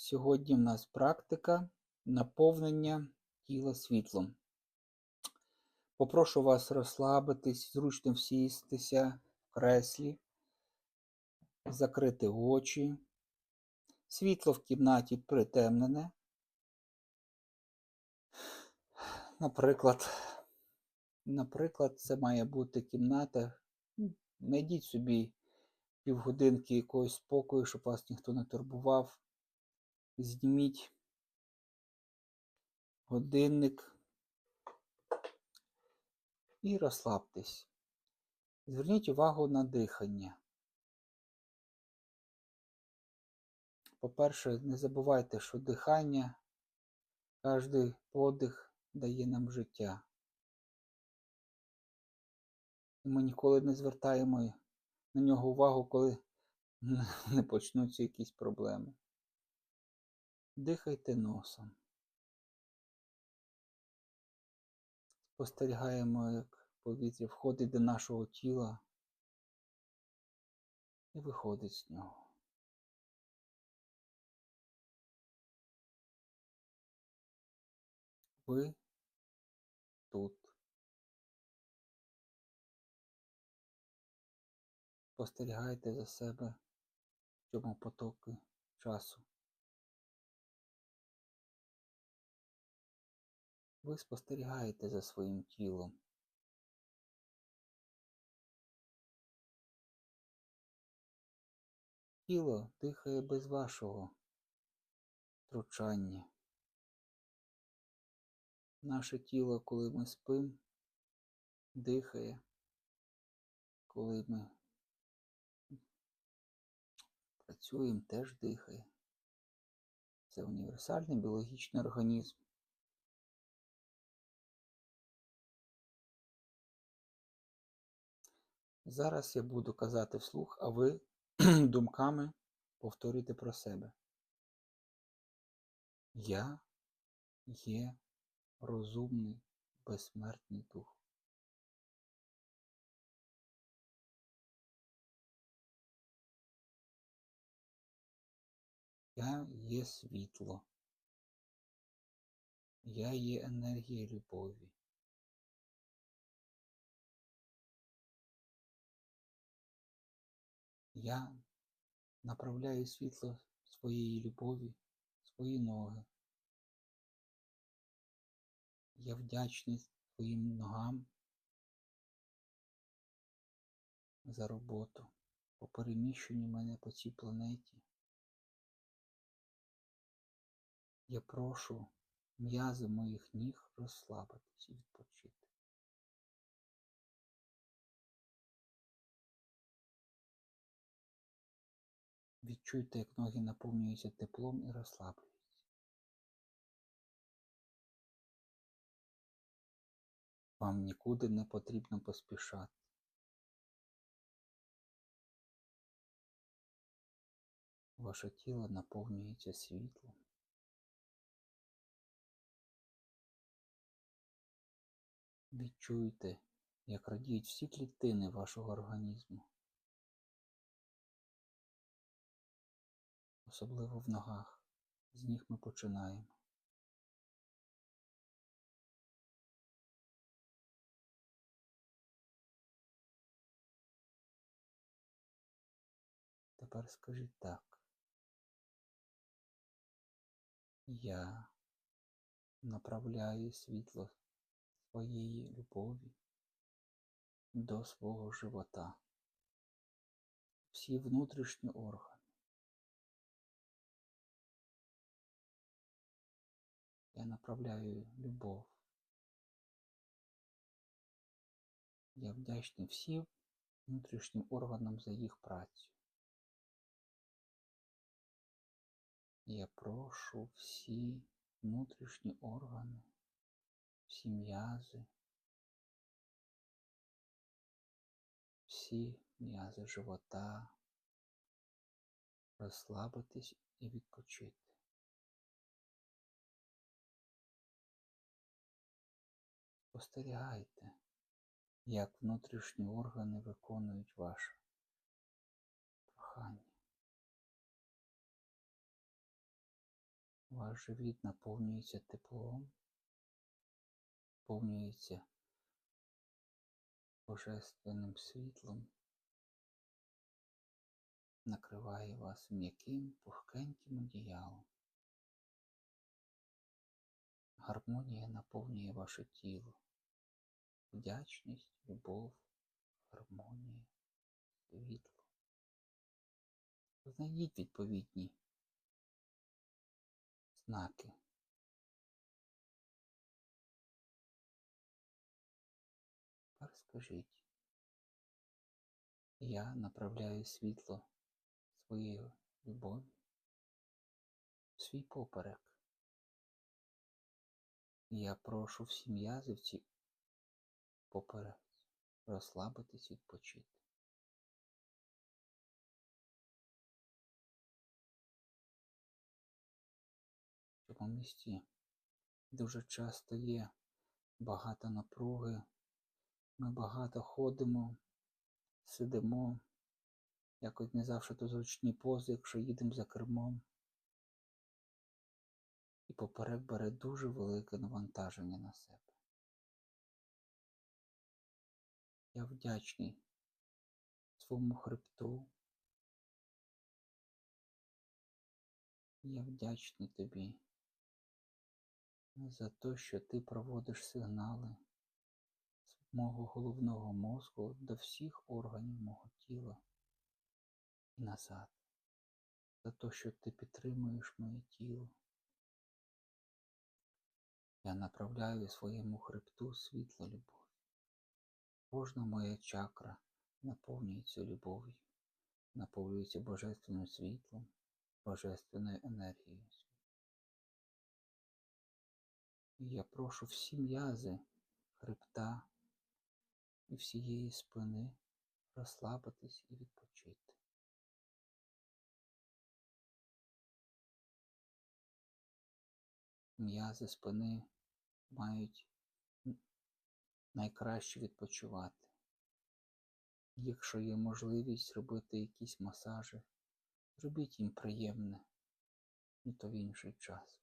Сьогодні в нас практика наповнення тіла світлом. Попрошу вас розслабитись, зручно всістися в креслі, закрити очі. Світло в кімнаті притемнене. Наприклад, наприклад, це має бути кімната. Знайдіть собі півгодинки якогось спокою, щоб вас ніхто не турбував. Зніміть годинник і розслабтесь. Зверніть увагу на дихання. По-перше, не забувайте, що дихання, кожний подих дає нам життя. І ми ніколи не звертаємо на нього увагу, коли не почнуться якісь проблеми. Дихайте носом. Спостерігаємо, як повітря входить до нашого тіла і виходить з нього. Ви тут. Спостерігайте за себе в цьому потоку часу. Ви спостерігаєте за своїм тілом. Тіло дихає без вашого втручання. Наше тіло, коли ми спимо, дихає, коли ми працюємо, теж дихає. Це універсальний біологічний організм. Зараз я буду казати вслух, а ви думками повторюйте про себе. Я є розумний безсмертний дух. Я є світло. Я є енергія любові. Я направляю світло своєї любові, свої ноги. Я вдячний своїм ногам за роботу, по переміщенню мене по цій планеті. Я прошу м'язи моїх ніг розслабитись і відпочити. Відчуйте, як ноги наповнюються теплом і розслаблюються. Вам нікуди не потрібно поспішати. Ваше тіло наповнюється світлом. Відчуйте, як радіють всі клітини вашого організму. Особливо в ногах. З ніг ми починаємо. Тепер скажіть так. Я направляю світло своєї любові до свого живота. Всі внутрішні органи. Я направляю любов. Я вдячний всім внутрішнім органам за їх працю. Я прошу всі внутрішні органи, всі м'язи, всі м'язи живота розслабитись і відпочити. Спостерігайте, як внутрішні органи виконують ваше прохання. Ваш живіт наповнюється теплом, наповнюється божественним світлом, накриває вас м'яким, пухкеньким одіялом. Гармонія наповнює ваше тіло. Вдячність, любов, гармонія, світло. Знайдіть відповідні знаки. Скажіть, я направляю світло своєї любові в свій поперек. Я прошу всі м'язи поперек розслабитись, відпочити. В місці дуже часто є багато напруги, ми багато ходимо, сидимо, якось не завжди то зручні пози, якщо їдемо за кермом. І поперек бере дуже велике навантаження на себе. Я вдячний своєму хребту. Я вдячний тобі за те, що ти проводиш сигнали з мого головного мозку до всіх органів мого тіла і назад, за те, що ти підтримуєш моє тіло. Я направляю своєму хребту світло любов. Кожна моя чакра наповнюється любов'ю, наповнюється божественним світлом, божественною енергією. І я прошу всі м'язи хребта і всієї спини розслабитись і відпочити. М'язи спини мають найкраще відпочивати. Якщо є можливість робити якісь масажі, зробіть їм приємне, і то в інший час.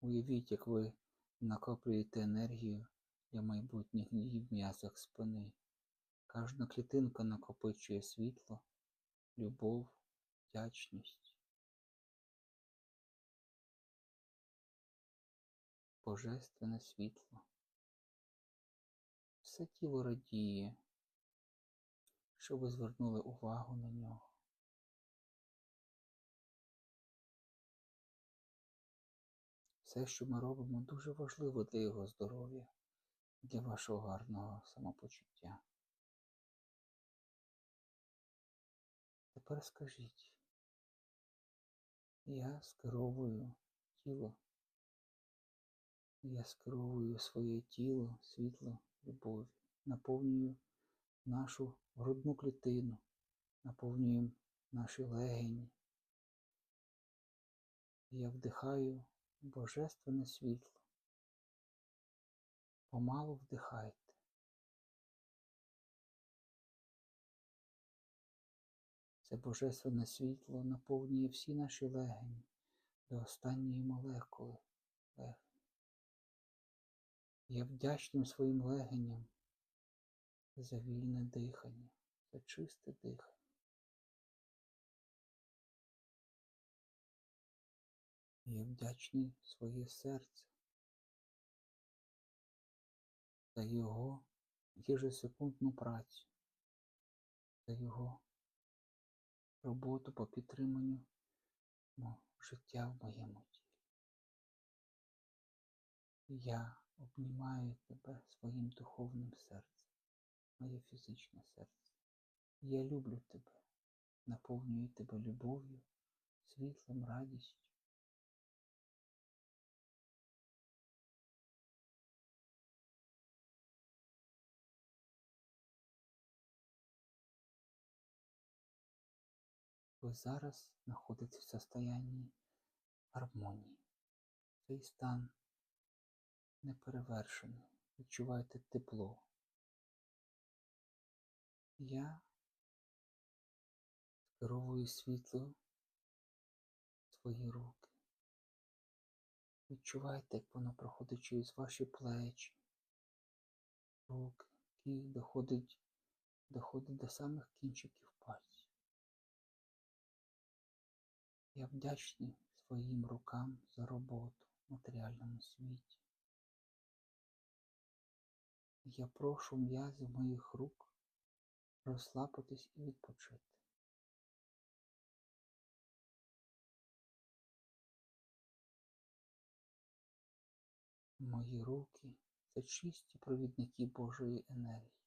Уявіть, як ви накоплюєте енергію для майбутніх дій в м'язах спини. Кожна клітинка накопичує світло, любов, вдячність. Божественне світло. Все тіло радіє, що ви звернули увагу на нього. Все, що ми робимо, дуже важливо для його здоров'я, для вашого гарного самопочуття. Тепер скажіть, я скеровую тіло, я скеровую своє тіло, світло, любов'ю, наповнюю нашу грудну клітину, наповнюю наші легені. Я вдихаю божественне світло. Помалу вдихайте. Це божественне світло наповнює всі наші легені до останньої молекули легень. Я вдячним своїм легеням за вільне дихання, за чисте дихання. Я вдячний своє серце за його єжесекундну працю, за його роботу по підтриманню життя в моєму тілі. Я обнімаю тебе своїм духовним серцем, моє фізичне серце. Я люблю тебе, наповнюю тебе любов'ю, світлом, радістю. Ви зараз знаходитесь в состоянні гармонії. Цей стан неперевершений. Відчуваєте тепло. Я Керовую світло в свої руки. Відчувайте, як воно проходить через ваші плечі, руки, і доходить, доходить до самих кінчиків пальців. Я вдячний своїм рукам за роботу в матеріальному світі. Я прошу м'язи моїх рук розслабитись і відпочити. Мої руки це чисті провідники Божої енергії.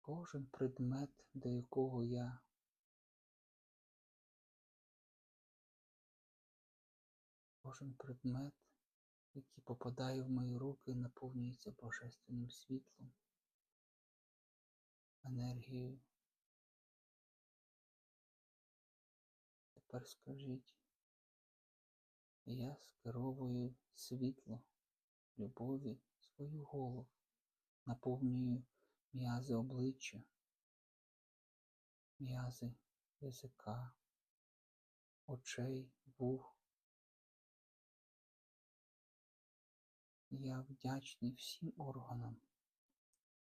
Кожен предмет, до якого я кожен предмет, який попадає в мої руки, наповнюється божественним світлом, енергією. Тепер скажіть, я скеровую світло, любові свою голову, наповнюю м'язи обличчя, м'язи язика, очей, вух. Я вдячний всім органам,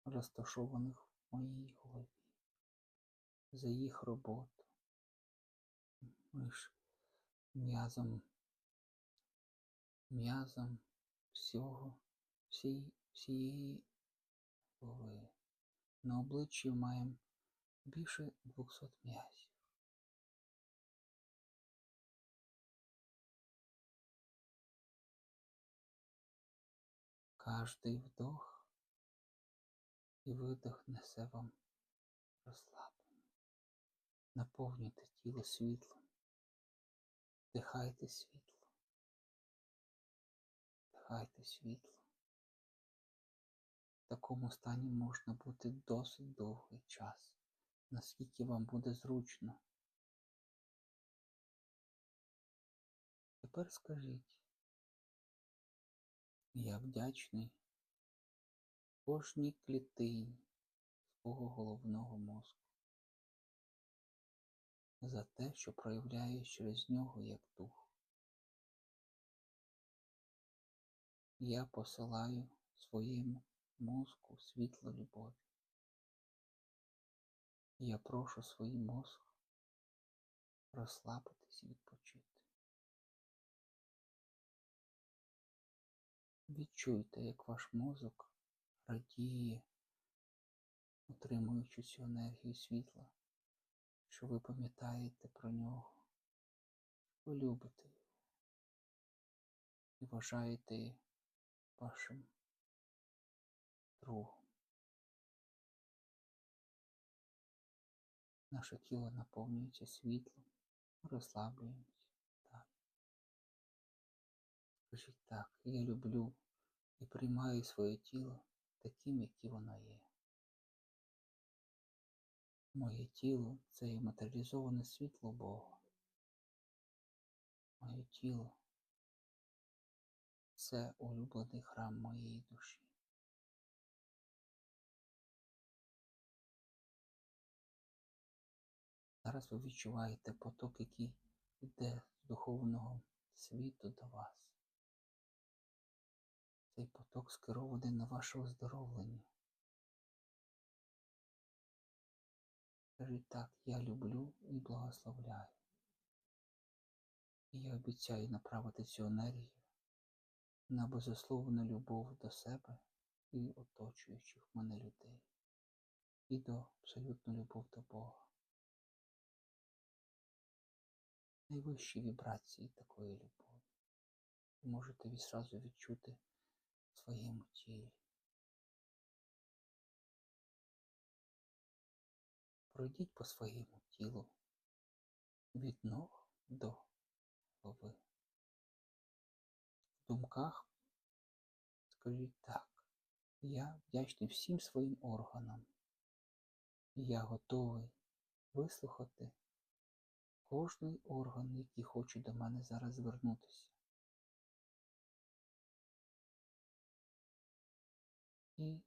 розташованих в моїй голові, за їх роботу. Ми ж м'язом, м'язом всього, всій, всієї голови. На обличчі маємо більше 200 м'язів. Кожний вдох і видох несе вам розслаблення. Наповнюйте тіло світлом, вдихайте світло, вдихайте світло. В такому стані можна бути досить довгий час, наскільки вам буде зручно. Тепер скажіть, я вдячний кожній клітині свого головного мозку за те, що проявляю через нього як дух. Я посилаю своєму мозку світло любові. Я прошу свій мозок розслабитись і відпочити. Відчуйте, як ваш мозок радіє, отримуючи цю енергію світла, що ви пам'ятаєте про нього, ви любите його і вважаєте вашим другом. Наше тіло наповнюється світлом, розслаблюємося. Скажіть так, я люблю і приймаю своє тіло таким, яке воно є. Моє тіло це і матеріалізоване світло Бога. Моє тіло це улюблений храм моєї душі. Зараз ви відчуваєте поток, який йде з духовного світу до вас. Цей поток скерований на ваше оздоровлення. Скажіть так, я люблю і благословляю. І я обіцяю направити цю енергію на безусловну любов до себе і оточуючих мене людей, і до абсолютну любов до Бога. Найвищі вібрації такої любові. Ви можете відразу відчути своєму тілі. Пройдіть по своєму тілу від ног до голови. В думках скажіть так, я вдячний всім своїм органам. Я готовий вислухати кожний орган, який хоче до мене зараз звернутися. І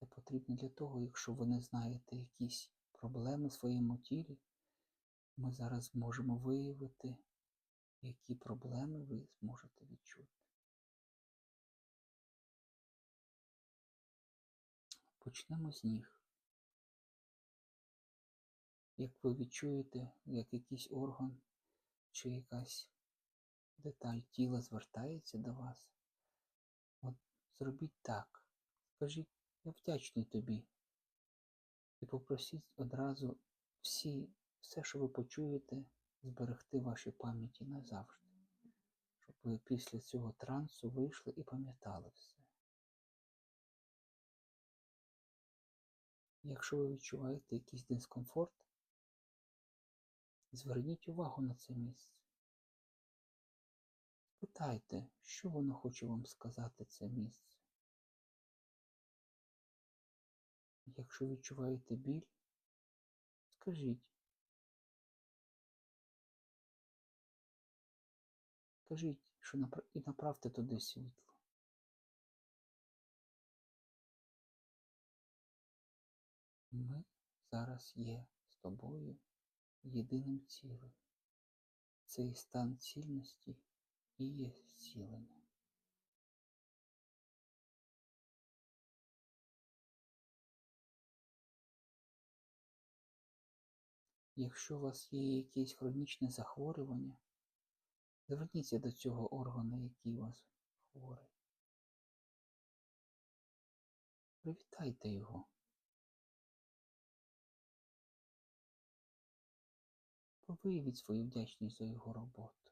це потрібно для того, якщо ви не знаєте якісь проблеми в своєму тілі, ми зараз можемо виявити, які проблеми ви зможете відчути. Почнемо з ніг. Як ви відчуєте, як якийсь орган чи якась деталь тіла звертається до вас, от зробіть так. Скажіть, я вдячний тобі. І попросіть одразу всі, все, що ви почуєте, зберегти в вашій пам'яті назавжди, щоб ви після цього трансу вийшли і пам'ятали все. Якщо ви відчуваєте якийсь дискомфорт, зверніть увагу на це місце. Питайте, що воно хоче вам сказати це місце. Якщо відчуваєте біль, скажіть. Скажіть, що напра... і направте туди світло. Ми зараз є з тобою єдиним цілим. Цей стан цільності і є зцілення. Якщо у вас є якесь хронічне захворювання, зверніться до цього органу, який у вас хворий. Привітайте його. Виявіть свою вдячність за його роботу.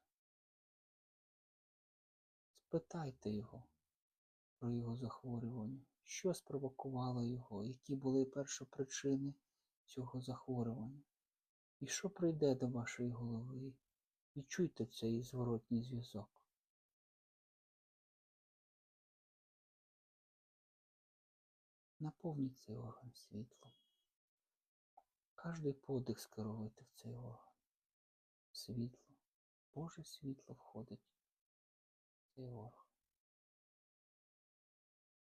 Спитайте його про його захворювання, що спровокувало його, які були першопричини цього захворювання. І що прийде до вашої голови? Відчуйте цей зворотній зв'язок. Наповніть цей орган світлом. Кожний подих скеровуйте в цей орган. Світло, Боже світло входить в цей орган.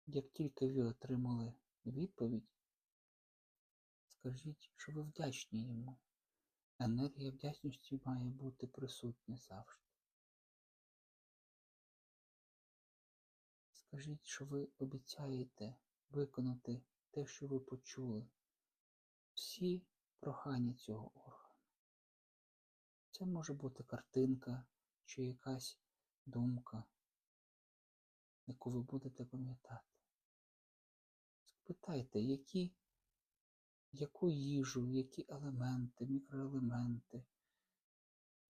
Як тільки ви отримали відповідь, скажіть, що ви вдячні йому. Енергія вдячності має бути присутня завжди. Скажіть, що ви обіцяєте виконати те, що ви почули, всі прохання цього органу. Це може бути картинка чи якась думка, яку ви будете пам'ятати. Спитайте, які яку їжу, які елементи, мікроелементи,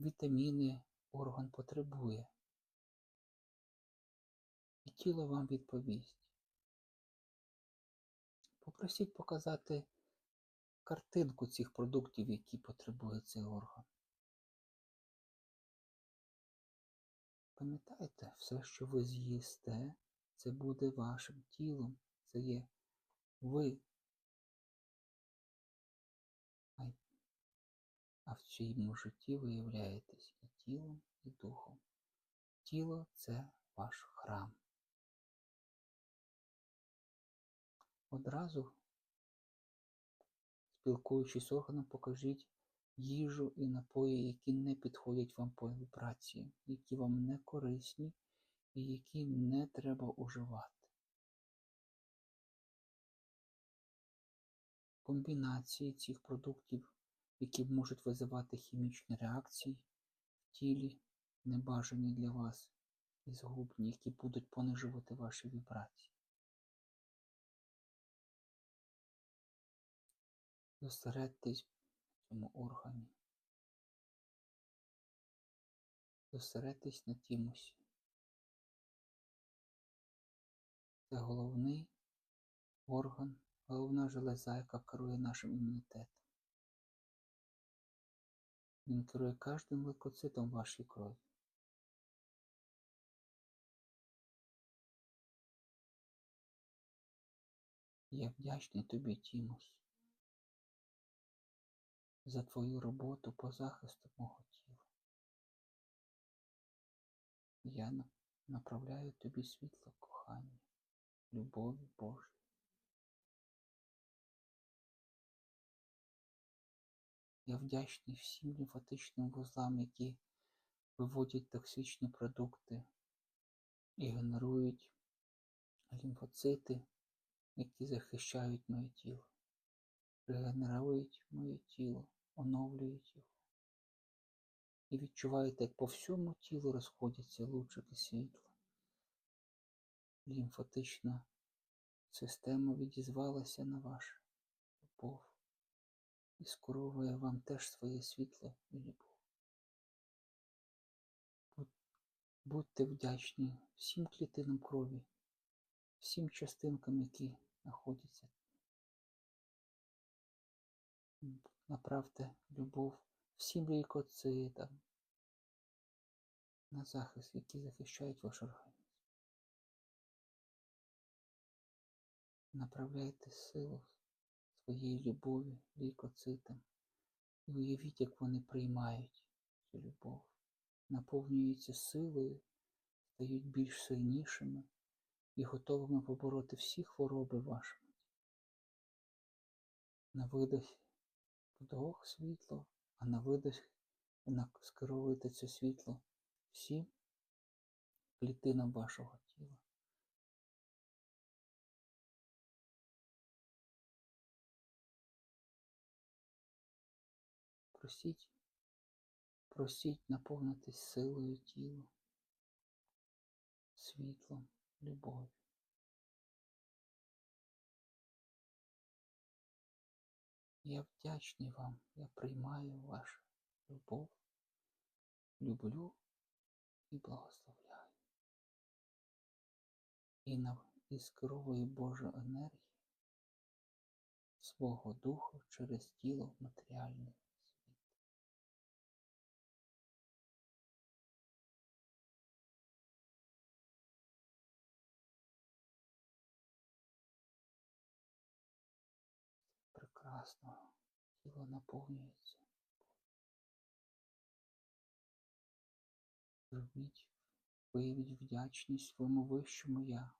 вітаміни орган потребує. І тіло вам відповість. Попросіть показати картинку цих продуктів, які потребує цей орган. Пам'ятайте, все, що ви з'їсте, це буде вашим тілом, це є ви а в чиєму житті ви являєтесь і тілом, і духом. Тіло це ваш храм. Одразу, спілкуючись з органом, покажіть їжу і напої, які не підходять вам по вібрації, які вам не корисні і які не треба уживати. Комбінації цих продуктів які можуть визивати хімічні реакції в тілі, небажані для вас і згубні, які будуть понижувати ваші вібрації. Зосередьтесь в цьому органі. Зосередьтесь на тімусі. Це головний орган, головна железа, яка керує нашим імунітетом. Він керує кожним лейкоцитом вашій крові. Я вдячний тобі, Тімус, за твою роботу по захисту мого тіла. Я направляю тобі світло кохання, любові Божої. Я вдячний всім лімфатичним вузлам, які виводять токсичні продукти і генерують лімфоцити, які захищають моє тіло, регенерують моє тіло, оновлюють його. І відчуваєте, як по всьому тілу розходяться лучики світла. Лімфатична система відізвалася на любов і скеровує вам теж своє світло і любов. Будьте вдячні всім клітинам крові, всім частинкам, які знаходяться. Направте любов всім лейкоцитам на захист, які захищають ваш організм. Направляйте силу своєї любові лейкоцитам і уявіть, як вони приймають цю любов, наповнюються силою, стають більш сильнішими і готовими побороти всі хвороби вашими. На видох вдох світло, а на видох скеровуєте це світло всім клітинам вашого тіла. Просіть, просіть наповнитись силою тіла, світлом, любов'ю. Я вдячний вам, я приймаю вашу любов, люблю і благословляю. І, на, і скеровую Божу енергію свого духу через тіло в Прекрасно тіло наповнюється. Зробіть, виявіть вдячність своєму вищому я.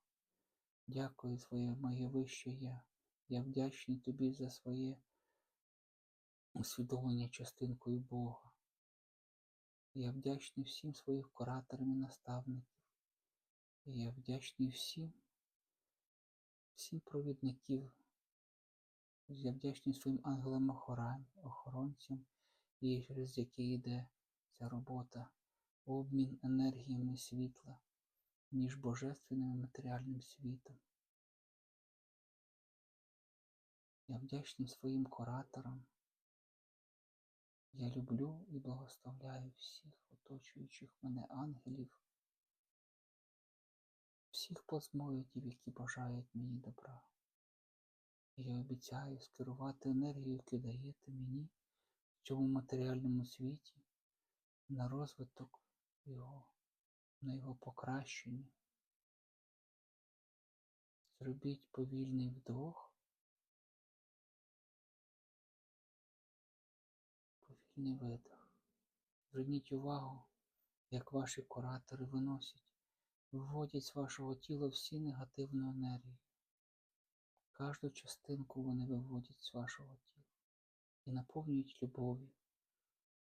Дякую своє моє вище я. Я вдячний тобі за своє усвідомлення частинкою Бога. Я вдячний всім своїм кураторам і наставників. Я вдячний всім, всім провідників. Я вдячний своїм ангелам-охоронцям, через які йде ця робота, обмін енергіями світла між божественним і матеріальним світом. Я вдячний своїм кураторам. Я люблю і благословляю всіх оточуючих мене ангелів, всіх плазмоїдів, які бажають мені добра. Я обіцяю скерувати енергію, яку даєте мені в цьому матеріальному світі на розвиток його, на його покращення. Зробіть повільний вдох. повільний видох. Зверніть увагу, як ваші куратори виносять, виводять з вашого тіла всі негативну енергію. Кожну частинку вони виводять з вашого тіла і наповнюють любов'ю.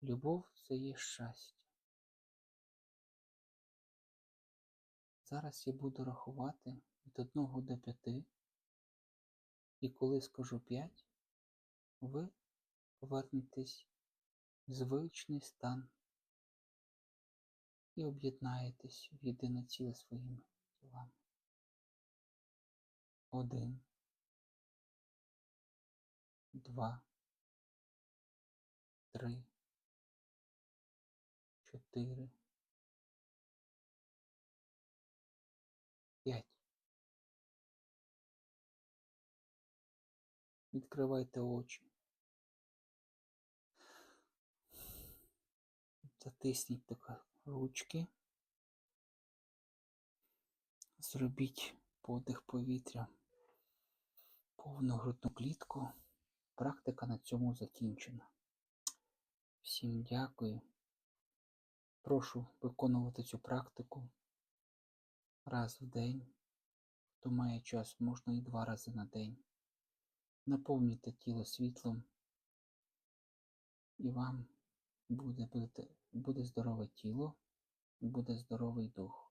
Любов це є щастя. Зараз я буду рахувати від 1 до 5, і коли скажу 5, ви повернетесь в звичний стан і об'єднаєтесь в єдине ціле своїми тілами. Один, два, три, чотири, п'ять. Відкривайте очі. Затисніть тако ручки, зробіть подих повітря, повну грудну клітку. Практика на цьому закінчена. Всім дякую. Прошу виконувати цю практику раз в день. Хто має час, можна і два рази на день. Наповнюйте тіло світлом і вам буде, буде, буде здорове тіло, буде здоровий дух.